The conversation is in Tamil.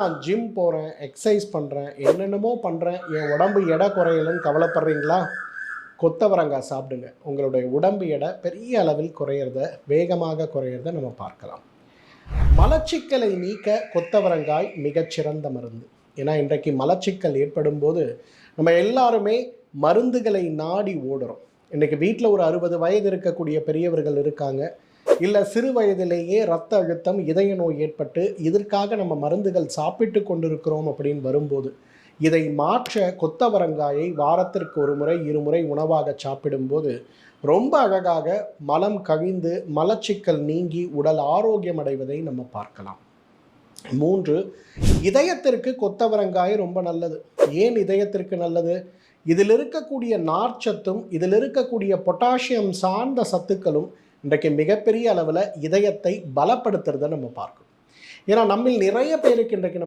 நான் ஜிம் போகிறேன் எக்ஸசைஸ் பண்ணுறேன் என்னென்னமோ பண்ணுறேன் என் உடம்பு எடை குறையலன்னு கவலைப்படுறீங்களா? கொத்தவரங்காய் சாப்பிடுங்க. உங்களுடைய உடம்பு எடை பெரிய அளவில் குறையிறத வேகமாக குறையிறத நம்ம பார்க்கலாம். மலச்சிக்கலை நீக்க கொத்தவரங்காய் மிகச்சிறந்த மருந்து. ஏன்னா இன்றைக்கு மலச்சிக்கல் ஏற்படும் போது நம்ம எல்லாருமே மருந்துகளை நாடி ஓடுறோம். இன்றைக்கி வீட்டில் ஒரு அறுபது வயது இருக்கக்கூடிய பெரியவர்கள் இருக்காங்க. இல்லை சிறு வயதிலேயே ரத்த அழுத்தம் இதய நோய் ஏற்பட்டு இதற்காக நம்ம மருந்துகள் சாப்பிட்டு கொண்டிருக்கிறோம் அப்படின்னு வரும்போது இதை மாற்ற கொத்தவரங்காயை வாரத்திற்கு ஒரு முறை இருமுறை உணவாக சாப்பிடும்போது ரொம்ப அழகாக மலம் கழிந்து மலச்சிக்கல் நீங்கி உடல் ஆரோக்கியம் அடைவதை நம்ம பார்க்கலாம். மூன்று இதயத்திற்கு கொத்தவரங்காய் ரொம்ப நல்லது. ஏன் இதயத்திற்கு நல்லது? இதில் இருக்கக்கூடிய நார்ச்சத்தும் இதில் இருக்கக்கூடிய பொட்டாசியம் சார்ந்த சத்துக்களும் இன்றைக்கு மிகப்பெரிய அளவில் இதயத்தை பலப்படுத்துறதை நம்ம பார்க்கணும். ஏன்னா நம்மில் நிறைய பேருக்கு இன்றைக்கு